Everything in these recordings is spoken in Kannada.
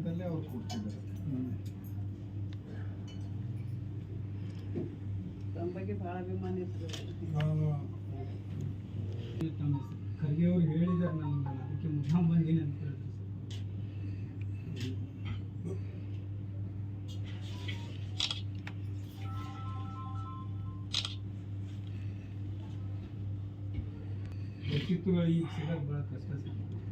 ಫೋಟೋ ಇದ್ದಲ್ಲೇ ಅವ್ರು ಕೊಡ್ತಿದ್ದಾರೆ ತಮ್ಮ ಬಗ್ಗೆ ಭಾಳ ಅಭಿಮಾನ ಇತ್ತು ನಾನು ನಮ್ಮ ಖರ್ಗೆ ಅವ್ರು ಹೇಳಿದ್ದಾರೆ ನಮ್ಗೆ ಅದಕ್ಕೆ ಮುದ್ದಾಂ ಬಂದೀನಿ ಅಂತ ಹೇಳಿದ್ರು ವ್ಯಕ್ತಿತ್ವಗಳು ಈಗ ಸಿಗೋದು ಭಾಳ ಕಷ್ಟ ಸರ್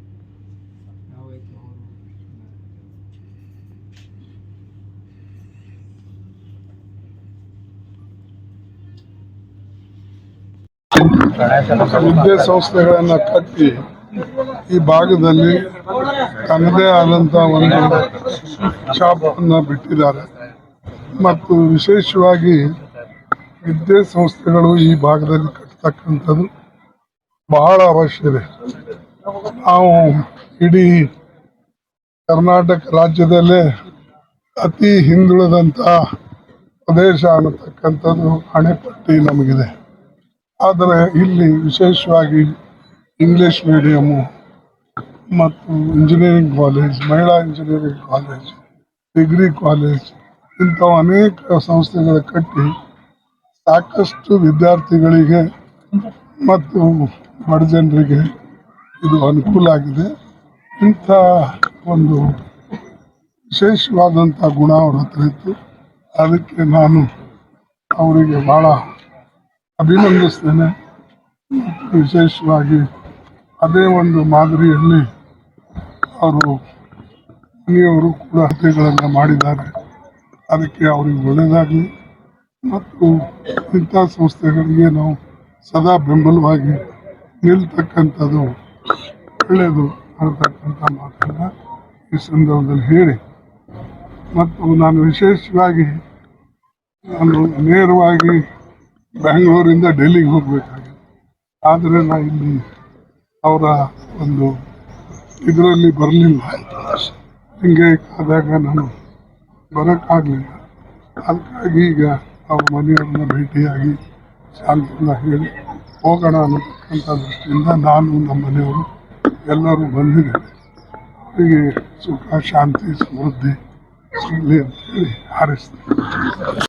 ವಿದ್ಯಾಸಂಸ್ಥೆಗಳನ್ನು ಕಟ್ಟಿ ಈ ಭಾಗದಲ್ಲಿ ತನ್ನದೇ ಆದಂಥ ಒಂದು ಶಾಪನ್ನು ಬಿಟ್ಟಿದ್ದಾರೆ. ಮತ್ತು ವಿಶೇಷವಾಗಿ ವಿದ್ಯಾಸಂಸ್ಥೆಗಳು ಈ ಭಾಗದಲ್ಲಿ ಕಟ್ಟತಕ್ಕಂಥದ್ದು ಬಹಳ ಅವಶ್ಯವಿದೆ ನಾವು ಇಡೀ ಕರ್ನಾಟಕ ರಾಜ್ಯದಲ್ಲೇ ಅತಿ ಹಿಂದುಳಿದಂಥ ಪ್ರದೇಶ ಅನ್ನತಕ್ಕಂಥದ್ದು ಹಣೆಪಟ್ಟಿ ನಮಗಿದೆ. ಆದರೆ ಇಲ್ಲಿ ವಿಶೇಷವಾಗಿ ಇಂಗ್ಲಿಷ್ ಮೀಡಿಯಮ್ಮು ಮತ್ತು ಇಂಜಿನಿಯರಿಂಗ್ ಕಾಲೇಜ್ ಮಹಿಳಾ ಇಂಜಿನಿಯರಿಂಗ್ ಕಾಲೇಜ್ ಡಿಗ್ರಿ ಕಾಲೇಜ್ ಇಂಥ ಅನೇಕ ಸಂಸ್ಥೆಗಳು ಕಟ್ಟಿ ಸಾಕಷ್ಟು ವಿದ್ಯಾರ್ಥಿಗಳಿಗೆ ಮತ್ತು ಬಡ ಜನರಿಗೆ ಇದು ಅನುಕೂಲ ಆಗಿದೆ. ಇಂಥ ಒಂದು ವಿಶೇಷವಾದಂಥ ಗುಣ ಅವ್ರ ಹತ್ರ ಇತ್ತು. ಅದಕ್ಕೆ ನಾನು ಅವರಿಗೆ ಭಾಳ ಅಭಿನಂದಿಸ್ತೇನೆ ವಿಶೇಷವಾಗಿ ಅದೇ ಒಂದು ಮಾದರಿಯಲ್ಲಿ ಅವರು ಮನೆಯವರು ಕೂಡ ಹತ್ಯೆಗಳನ್ನು ಮಾಡಿದ್ದಾರೆ. ಅದಕ್ಕೆ ಅವರಿಗೆ ಒಳ್ಳೆಯದಾಗಲಿ. ಮತ್ತು ಇಂಥ ಸಂಸ್ಥೆಗಳಿಗೆ ನಾವು ಸದಾ ಬೆಂಬಲವಾಗಿ ನಿಲ್ತಕ್ಕಂಥದ್ದು ಒಳ್ಳೆಯದು ಅನ್ನತಕ್ಕಂಥ ಮಾತನ್ನು ಈ ಸಂದರ್ಭದಲ್ಲಿ ಹೇಳಿ. ಮತ್ತು ನಾನು ವಿಶೇಷವಾಗಿ ನಾನು ನೇರವಾಗಿ ಬೆಂಗಳೂರಿಂದ ಡೆಲ್ಲಿಗೆ ಹೋಗ್ಬೇಕಾಗಿ ಆದರೆ ನಾನು ಇಲ್ಲಿ ಅವರ ಒಂದು ಇದರಲ್ಲಿ ಬರಲಿಲ್ಲ. ಹಿಂಗೆ ಆದಾಗ ನಾನು ಬರೋಕ್ಕಾಗಲಿಲ್ಲ. ಅದಕ್ಕಾಗಿ ಈಗ ಅವ್ರ ಮನೆಯವ್ರನ್ನ ಭೇಟಿಯಾಗಿ ಶಾಂತಿಯಿಂದ ಹೇಳಿ ಹೋಗೋಣ ಅನ್ನತಕ್ಕಂಥ ದೃಷ್ಟಿಯಿಂದ ನಾನು ನಮ್ಮ ಮನೆಯವರು ಎಲ್ಲರೂ ಬಂದಿದ್ದೇವೆ. ಅವರಿಗೆ ಸುಖ, ಶಾಂತಿ, ಸಮೃದ್ಧಿ ಸಿಗಲಿ ಅಂತೇಳಿ ಹಾರೈಸ್ತೀನಿ.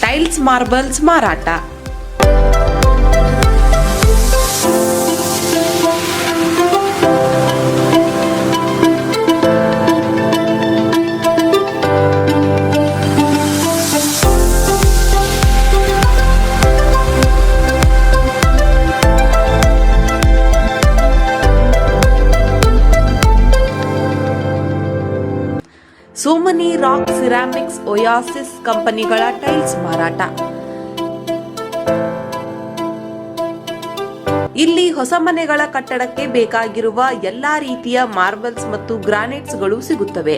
ಟೈಲ್ಸ್ ಮಾರ್ಬಲ್ಸ್ ಮಾರಾಟ ಸೋಮನಿ ರಾಕ್ ಸಿರಾಮಿಕ್ಸ್ ಒಯಾಸಿಸ್ ಕಂಪನಿಗಳ ಟೈಲ್ಸ್ ಮಾರಾಟ. ಇಲ್ಲಿ ಹೊಸ ಮನೆಗಳ ಕಟ್ಟಡಕ್ಕೆ ಬೇಕಾಗಿರುವ ಎಲ್ಲಾ ರೀತಿಯ ಮಾರ್ಬಲ್ಸ್ ಮತ್ತು ಗ್ರಾನೈಟ್ಸ್ಗಳು ಸಿಗುತ್ತವೆ.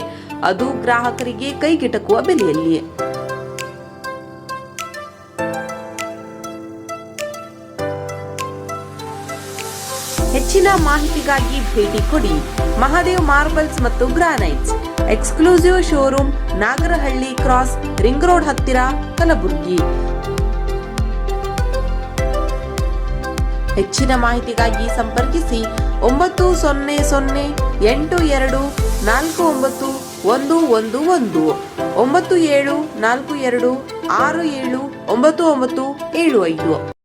ಅದು ಗ್ರಾಹಕರಿಗೆ ಕೈಗೆಟಕುವ ಬೆಲೆಯಲ್ಲಿ. ಹೆಚ್ಚಿನ ಮಾಹಿತಿಗಾಗಿ ಭೇಟಿ ಕೊಡಿ ಮಹಾದೇವ್ ಮಾರ್ಬಲ್ಸ್ ಮತ್ತು granites exclusive showroom Nagarahalli cross ring road ಹತ್ತಿರ ಕಲಬುರಗಿ. ಹೆಚ್ಚಿನ ಮಾಹಿತಿಗಾಗಿ ಸಂಪರ್ಕಿಸಿ ಒಂಬತ್ತು ಸೊನ್ನೆ ಸೊನ್ನೆ ಎಂಟು ಎರಡು ನಾಲ್ಕು ಒಂಬತ್ತು ಒಂದು ಒಂದು ಒಂದು, ಒಂಬತ್ತು ಏಳು ನಾಲ್ಕು ಎರಡು ಆರು ಏಳು ಒಂಬತ್ತು ಒಂಬತ್ತು ಏಳು ಐದು.